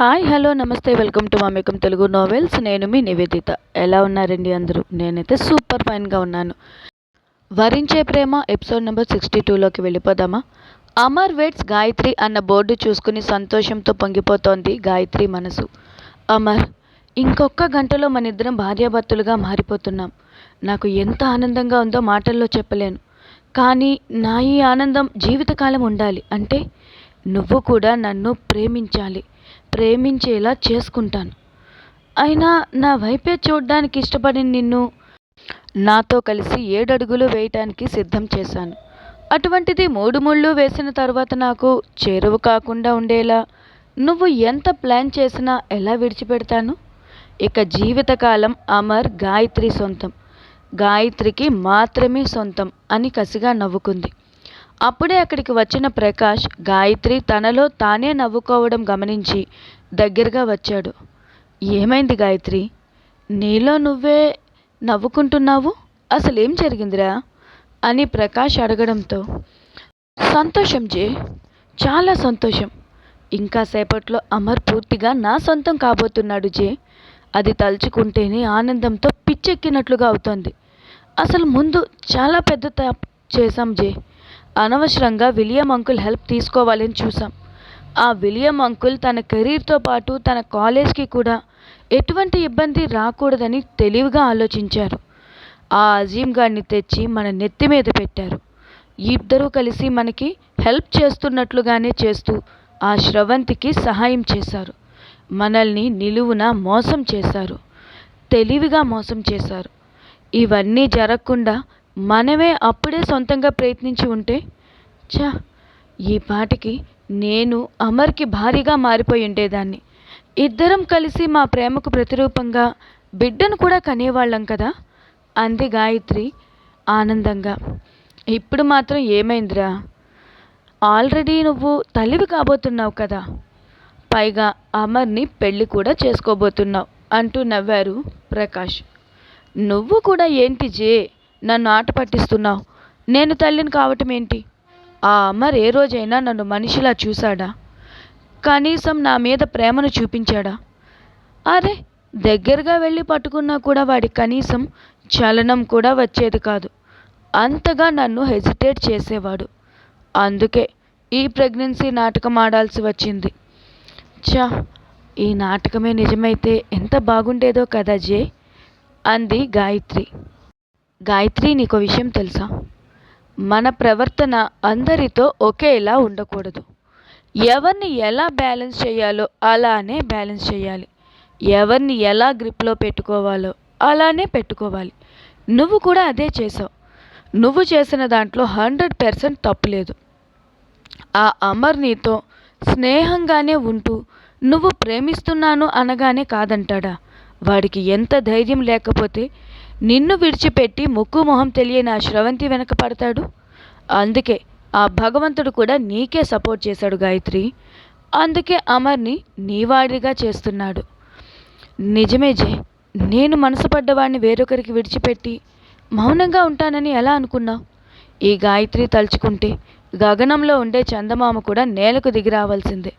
Hi hello నమస్తే welcome to Mamekam Telugu novels నేను మీ నివేదిత. ఎలా ఉన్నారండి అందరూ? నేనైతే సూపర్ ఫైన్గా ఉన్నాను. Varinche Prema episode number sixty టూలోకి వెళ్ళిపోదామా? అమర్ వెట్స్ గాయత్రి అన్న బోర్డు చూసుకుని సంతోషంతో పొంగిపోతోంది గాయత్రి మనసు. అమర్ ఇంకొక గంటలో మన ఇద్దరం భార్యాభర్తలుగా మారిపోతున్నాం. నాకు ఎంత ఆనందంగా ఉందో మాటల్లో చెప్పలేను. కానీ నా ఈ ఆనందం జీవితకాలం ఉండాలి. అంటే నువ్వు కూడా నన్ను ప్రేమించాలి. ప్రేమించేలా చేసుకుంటాను. అయినా నా వైపే చూడ్డానికి ఇష్టపడిన నిన్ను నాతో కలిసి ఏడడుగులు వేయటానికి సిద్ధం చేశాను. అటువంటిది మూడు ముళ్ళు వేసిన తర్వాత నాకు చేరువు కాకుండా ఉండేలా నువ్వు ఎంత ప్లాన్ చేసినా ఎలా విడిచిపెడతాను? ఇక జీవితకాలం అమర్ గాయత్రి సొంతం. గాయత్రికి మాత్రమే సొంతం అని కసిగా నవ్వుకుంది. అప్పుడే అక్కడికి వచ్చిన ప్రకాష్ గాయత్రి తనలో తానే నవ్వుకోవడం గమనించి దగ్గరగా వచ్చాడు. ఏమైంది గాయత్రి? నీలో నువ్వే నవ్వుకుంటున్నావు? అసలేం జరిగిందిరా? అని ప్రకాష్ అడగడంతో సంతోషం జే చాలా సంతోషం. ఇంకా సేపట్లో అమర్ పూర్తిగా నా సొంతం కాబోతున్నాడు జే. అది తలుచుకుంటేనే ఆనందంతో పిచ్చెక్కినట్లుగా అవుతోంది. అసలు ముందు చాలా పెద్ద తప్పు చేశాం జే. అనవసరంగా విలియం అంకుల్ హెల్ప్ తీసుకోవాలని చూసాం ఆ విలియం అంకుల్ తన కెరీర్తో పాటు తన కాలేజ్కి కూడా ఎటువంటి ఇబ్బంది రాకూడదని తెలివిగా ఆలోచించారు. ఆ అజీం గారిని తెచ్చి మన నెత్తి మీద పెట్టారు. ఇద్దరూ కలిసి మనకి హెల్ప్ చేస్తున్నట్లుగానే చేస్తూ ఆ స్రవంతికి సహాయం చేశారు. మనల్ని నిలువున మోసం చేశారు. తెలివిగా మోసం చేశారు. ఇవన్నీ జరగకుండా మనమే అప్పుడే సొంతంగా ప్రయత్నించి ఉంటే చా ఈ పాటికి నేను అమర్కి భారీగా మారిపోయి ఉండేదాన్ని. ఇద్దరం కలిసి మా ప్రేమకు ప్రతిరూపంగా బిడ్డను కూడా కనేవాళ్ళం కదా! అంది గాయత్రి ఆనందంగా. ఇప్పుడు మాత్రం ఏమైందిరా? ఆల్రెడీ నువ్వు తల్లివి కాబోతున్నావు కదా! పైగా అమర్ని పెళ్ళి కూడా చేసుకోబోతున్నావు అంటూ నవ్వారు ప్రకాష్. నువ్వు కూడా ఏంటి జే? నన్ను ఆట పట్టిస్తున్నావు. నేను తల్లిని కావటం ఏంటి? ఆ అమర్ ఏ రోజైనా నన్ను మనిషిలా చూశాడా? కనీసం నా మీద ప్రేమను చూపించాడా? అరే దగ్గరగా వెళ్ళి పట్టుకున్నా కూడా వాడి కనీసం చలనం కూడా వచ్చేది కాదు. అంతగా నన్ను హెజిటేట్ చేసేవాడు. అందుకే ఈ ప్రెగ్నెన్సీ నాటకం ఆడాల్సి వచ్చింది. చా ఈ నాటకమే నిజమైతే ఎంత బాగుండేదో కదా జే అంది గాయత్రి. గాయత్రి నీకు విషయం తెలుసా? మన ప్రవర్తన అందరితో ఒకేలా ఉండకూడదు. ఎవరిని ఎలా బ్యాలెన్స్ చేయాలో అలానే బ్యాలెన్స్ చేయాలి. ఎవరిని ఎలా గ్రిప్లో పెట్టుకోవాలో అలానే పెట్టుకోవాలి. నువ్వు కూడా అదే చేసావు. నువ్వు చేసిన దాంట్లో హండ్రెడ్ పర్సెంట్ తప్పులేదు ఆ అమర్ నీతో స్నేహంగానే ఉంటూ నువ్వు ప్రేమిస్తున్నాను అనగానే కాదంటాడా? వాడికి ఎంత ధైర్యం లేకపోతే నిన్ను విడిచిపెట్టి ముక్కు మొహం తెలియని ఆ స్రవంతి వెనక పడతాడు అందుకే ఆ భగవంతుడు కూడా నీకే సపోర్ట్ చేశాడు గాయత్రి. అందుకే అమర్ని నీవాడిగా చేస్తున్నాడు. నిజమే జే నేను మనసు పడ్డవాడిని వేరొకరికి విడిచిపెట్టి మౌనంగా ఉంటానని ఎలా అనుకున్నావు ఈ గాయత్రి తలుచుకుంటే గగనంలో ఉండే చందమామ కూడా నేలకు దిగి రావాల్సిందే.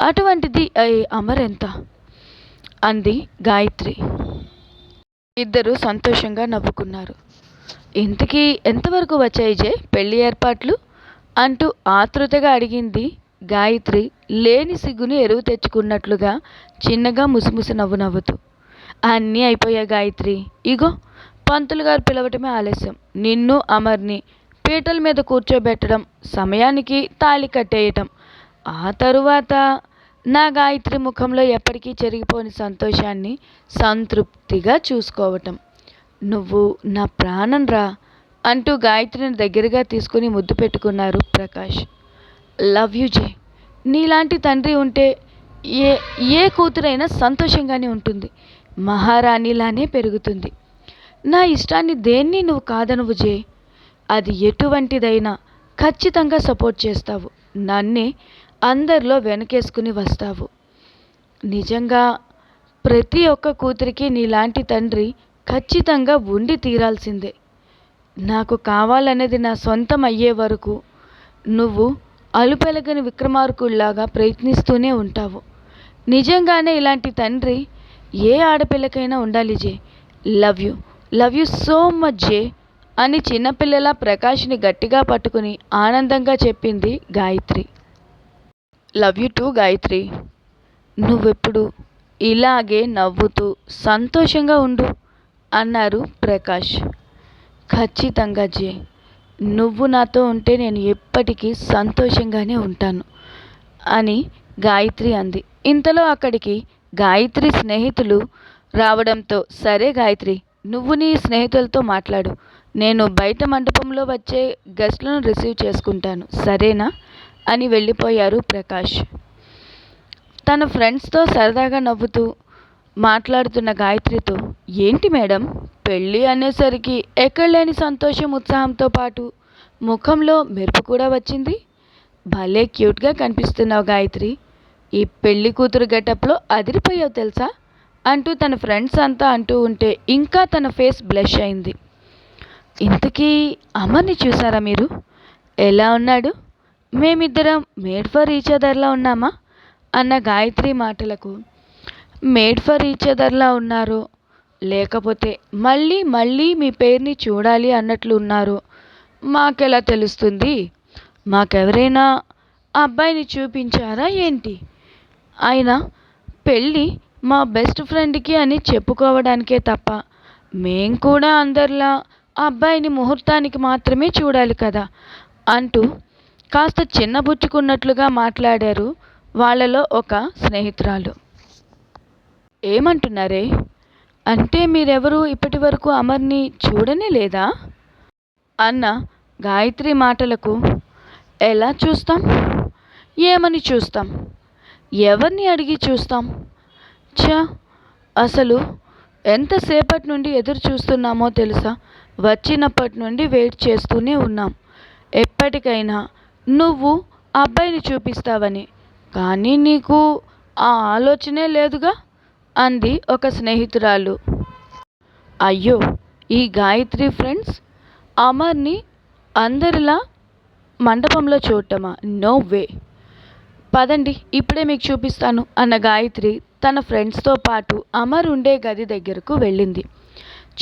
అటువంటిది అమర్ ఎంత అంది గాయత్రి. ఇద్దరు సంతోషంగా నవ్వుకున్నారు. ఇంతకీ ఎంతవరకు వచ్చాయి జే? పెళ్ళి ఏర్పాట్లు? అంటూ ఆతృతగా అడిగింది గాయత్రి లేని సిగ్గును ఎరువు తెచ్చుకున్నట్లుగా చిన్నగా ముసిముసి నవ్వు నవ్వుతూ. అన్నీ అయిపోయా గాయత్రి. ఇగో పంతులు గారు పిలవటమే ఆలస్యం. నిన్ను అమర్ని పీటల మీద కూర్చోబెట్టడం సమయానికి తాళి కట్టేయటం. ఆ తరువాత నా గాయత్రి ముఖంలో ఎప్పటికీ చెరిగిపోని సంతోషాన్ని సంతృప్తిగా చూసుకోవటం. నువ్వు నా ప్రాణం రా అంటూ గాయత్రిని దగ్గరగా తీసుకుని ముద్దు పెట్టుకున్నారు ప్రకాష్. లవ్ యూ జే. నీలాంటి తండ్రి ఉంటే ఏ ఏ కూతురైనా సంతోషంగానే ఉంటుంది. మహారాణిలానే పెరుగుతుంది. నా ఇష్టాన్ని దేన్ని నువ్వు కాదనువు జే. అది ఎటువంటిదైనా ఖచ్చితంగా సపోర్ట్ చేస్తావు. నన్నే అందరిలో వెనకేసుకుని వస్తావు. నిజంగా ప్రతి ఒక్క కూతురికి నీలాంటి తండ్రి ఖచ్చితంగా ఉండి తీరాల్సిందే. నాకు కావాలనేది నా సొంతం అయ్యే వరకు నువ్వు అలుపెలగని విక్రమార్కుల్లాగా ప్రయత్నిస్తూనే ఉంటావు. నిజంగానే ఇలాంటి తండ్రి ఏ ఆడపిల్లకైనా ఉండాలి Jay. Love you. Love you so much Jay అని చిన్నపిల్లల ప్రకాష్ని గట్టిగా పట్టుకుని ఆనందంగా చెప్పింది Gayatri. Love you too Gayatri నువ్వెప్పుడు ఇలాగే నవ్వుతూ సంతోషంగా ఉండు అన్నారు ప్రకాష్. ఖచ్చితంగా జే. నువ్వు నాతో ఉంటే నేను ఎప్పటికీ సంతోషంగానే ఉంటాను అని గాయత్రి అంది. ఇంతలో అక్కడికి గాయత్రి స్నేహితులు రావడంతో సరే గాయత్రి నువ్వు నీ స్నేహితులతో మాట్లాడు. నేను బయట మండపంలో వచ్చే గెస్ట్లను రిసీవ్ చేసుకుంటాను. సరేనా? అని వెళ్ళిపోయారు ప్రకాష్. తన ఫ్రెండ్స్తో సరదాగా నవ్వుతూ మాట్లాడుతున్న గాయత్రితో ఏంటి మేడం? పెళ్ళి అనేసరికి ఎక్కడలేని సంతోషం ఉత్సాహంతో పాటు ముఖంలో మెరుపు కూడా వచ్చింది? భలే క్యూట్గా కనిపిస్తున్నావు గాయత్రి. ఈ పెళ్ళి కూతురు గెటప్లో అదిరిపోయావు తెలుసా? అంటూ తన ఫ్రెండ్స్ అంతా అంటూ ఉంటే ఇంకా తన ఫేస్ బ్లష్ అయింది. ఇంతకీ అమర్ని చూసారా మీరు? ఎలా ఉన్నాడు? మేమిద్దరం మేడ్ ఫర్ ఈచ్ అదర్లా ఉన్నామా? అన్న గాయత్రి మాటలకు. మేడ్ ఫర్ ఈచ్ అదర్లా ఉన్నారు. లేకపోతే మళ్ళీ మళ్ళీ మీ పేరుని చూడాలి అన్నట్లు ఉన్నారు. మాకెలా తెలుస్తుంది? మాకెవరైనా అబ్బాయిని చూపించారా ఏంటి? ఆయన పెళ్ళి మా బెస్ట్ ఫ్రెండ్కి అని చెప్పుకోవడానికే తప్ప మేం కూడా అందరిలా అబ్బాయిని ముహూర్తానికి మాత్రమే చూడాలి కదా అంటూ కాస్త చిన్నబుచ్చుకున్నట్లుగా మాట్లాడారు వాళ్ళలో ఒక స్నేహితురాలు. ఏమంటున్నారే? అంటే మీరెవరు ఇప్పటి వరకు అమర్ని చూడనే లేదా? అన్న గాయత్రి మాటలకు ఎలా చూస్తాం? ఏమని చూస్తాం? ఎవరిని అడిగి చూస్తాం? చ అసలు ఎంతసేపటి నుండి ఎదురు చూస్తున్నామో తెలుసా? వచ్చినప్పటి నుండి వెయిట్ చేస్తూనే ఉన్నాం. ఎప్పటికైనా నువ్వు అబ్బాయిని చూపిస్తావని. కానీ నీకు ఆ ఆలోచనే లేదుగా? అంది ఒక స్నేహితురాలు. అయ్యో ఈ గాయత్రి ఫ్రెండ్స్? అమర్ని అందరిలా మండపంలో చూడటమా? No way. పదండి ఇప్పుడే మీకు చూపిస్తాను అన్న గాయత్రి తన ఫ్రెండ్స్తో పాటు అమర్ ఉండే గది దగ్గరకు వెళ్ళింది.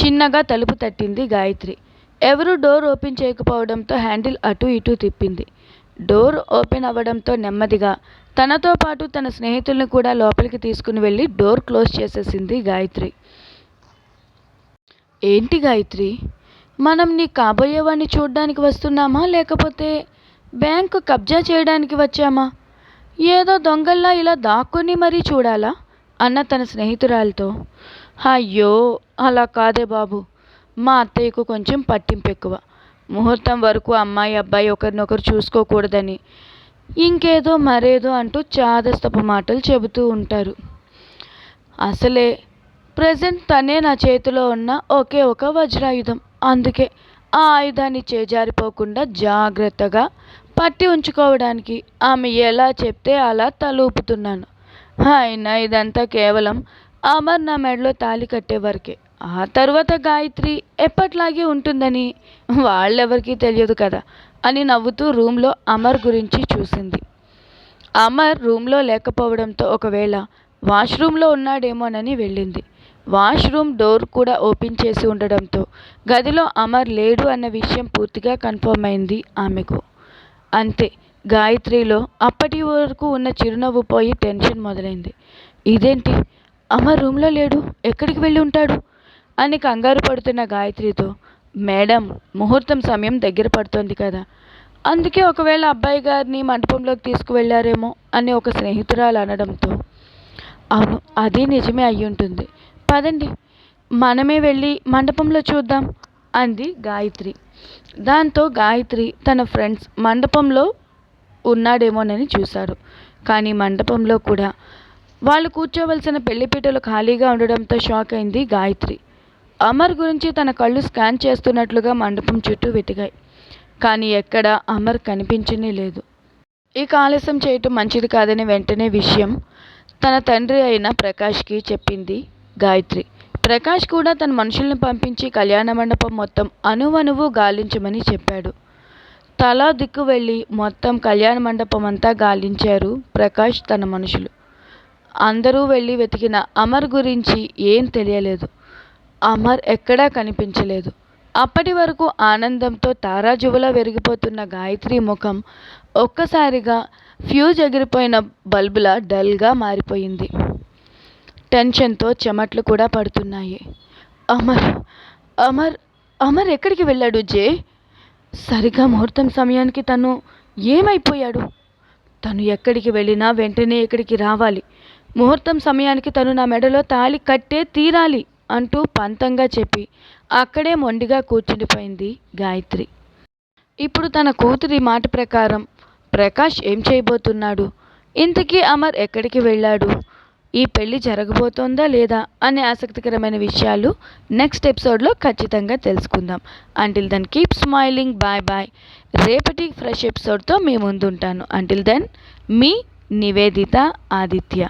చిన్నగా తలుపు తట్టింది గాయత్రి. ఎవరు డోర్ ఓపెన్ చేయకపోవడంతో హ్యాండిల్ అటు ఇటు తిప్పింది. డోర్ ఓపెన్ అవ్వడంతో నెమ్మదిగా తనతో పాటు తన స్నేహితుల్ని కూడా లోపలికి తీసుకుని వెళ్ళి డోర్ క్లోజ్ చేసేసింది గాయత్రి. ఏంటి గాయత్రి? మనం నీ కాబోయేవాడిని చూడ్డానికి వస్తున్నామా? లేకపోతే బ్యాంకు కబ్జా చేయడానికి వచ్చామా? ఏదో దొంగల్లా ఇలా దాక్కుని మరీ చూడాలా? అన్న తన స్నేహితురాలతో. అయ్యో అలా కాదే బాబు. మా అత్తయ్యకు కొంచెం పట్టింపు ఎక్కువ ముహూర్తం వరకు అమ్మాయి అబ్బాయి ఒకరినొకరు చూసుకోకూడదని. ఇంకేదో మరేదో అంటూ చాదస్తపు మాటలు చెబుతూ ఉంటారు. అసలే ప్రజెంట్ తనే నా చేతిలో ఉన్న ఒకే ఒక వజ్రాయుధం. అందుకే ఆ ఆయుధాన్ని చేజారిపోకుండా జాగ్రత్తగా పట్టి ఉంచుకోవడానికి ఆమె ఎలా చెప్తే అలా తలూపుతున్నాను. అయినా ఇదంతా కేవలం అమర్ నా మెడలో తాళి కట్టే వరకే. ఆ తర్వాత గాయత్రి ఎప్పట్లాగే ఉంటుందని వాళ్ళెవరికీ తెలియదు కదా అని నవ్వుతూ రూమ్లో అమర్ గురించి చూసింది. అమర్ రూమ్లో లేకపోవడంతో ఒకవేళ వాష్రూమ్లో ఉన్నాడేమోనని వెళ్ళింది. వాష్రూమ్ డోర్ కూడా ఓపెన్ చేసి ఉండడంతో గదిలో అమర్ లేడు అన్న విషయం పూర్తిగా కన్ఫర్మ్ అయింది ఆమెకు. అంతే గాయత్రిలో అప్పటి వరకు ఉన్న చిరునవ్వు పోయి టెన్షన్ మొదలైంది. ఇదేంటి? అమర్ రూమ్లో లేడు ఎక్కడికి వెళ్ళి ఉంటాడు? అని కంగారు పడుతున్న గాయత్రితో మేడం ముహూర్తం సమయం దగ్గర పడుతోంది కదా. అందుకే ఒకవేళ అబ్బాయి గారిని మండపంలోకి తీసుకువెళ్ళారేమో అని ఒక స్నేహితురాలు అనడంతో అవును అది నిజమే అయి ఉంటుంది పదండి మనమే వెళ్ళి మండపంలో చూద్దాం అంది గాయత్రి. దాంతో గాయత్రి తన ఫ్రెండ్స్ మండపంలో ఉన్నాడేమోనని చూశారు కానీ మండపంలో కూడా వాళ్ళు కూర్చోవలసిన పెళ్ళిపీటలు ఖాళీగా ఉండడంతో షాక్ అయింది గాయత్రి. అమర్ గురించి తన కళ్ళు స్కాన్ చేస్తున్నట్లుగా మండపం చుట్టూ వెతికాయి. కానీ ఎక్కడ అమర్ కనిపించనే లేదు. ఇక ఆలస్యం చేయటం మంచిది కాదని వెంటనే విషయం తన తండ్రి అయిన ప్రకాష్కి చెప్పింది గాయత్రి. ప్రకాష్ కూడా తన మనుషుల్ని పంపించి కళ్యాణ మండపం మొత్తం అణువణువు గాలించమని చెప్పాడు. తలా దిక్కు వెళ్ళి మొత్తం కళ్యాణ మండపం అంతా గాలించారు ప్రకాష్ తన మనుషులు. అందరూ వెళ్ళి వెతికిన అమర్ గురించి ఏం తెలియలేదు. అమర్ ఎక్కడా కనిపించలేదు. అప్పటి వరకు ఆనందంతో తారాజువలా వెలిగిపోతున్న గాయత్రి ముఖం ఒక్కసారిగా ఫ్యూజ్ ఎగిరిపోయిన బల్బులా డల్గా మారిపోయింది. టెన్షన్తో చెమట్లు కూడా పడుతున్నాయి. అమర్ అమర్ అమర్ ఎక్కడికి వెళ్ళాడు జే? సరిగా ముహూర్తం సమయానికి తను ఏమైపోయాడు? తను ఎక్కడికి వెళ్ళినా వెంటనే ఇక్కడికి రావాలి. ముహూర్తం సమయానికి తను నా మెడలో తాళి కట్టే తీరాలి. అంటూ పంతంగా చెప్పి అక్కడే మొండిగా కూర్చుండిపోయింది గాయత్రి. ఇప్పుడు తన కూతురి మాట ప్రకారం ప్రకాష్ ఏం చేయబోతున్నాడు? ఇంతకీ అమర్ ఎక్కడికి వెళ్ళాడు? ఈ పెళ్ళి జరగబోతోందా లేదా? అనే ఆసక్తికరమైన విషయాలు నెక్స్ట్ ఎపిసోడ్లో ఖచ్చితంగా తెలుసుకుందాం. Until then keep smiling bye bye రేపటి ఫ్రెష్ ఎపిసోడ్తో మీ ముందుంటాను. అంటిల్ దెన్ మీ నివేదిత ఆదిత్య.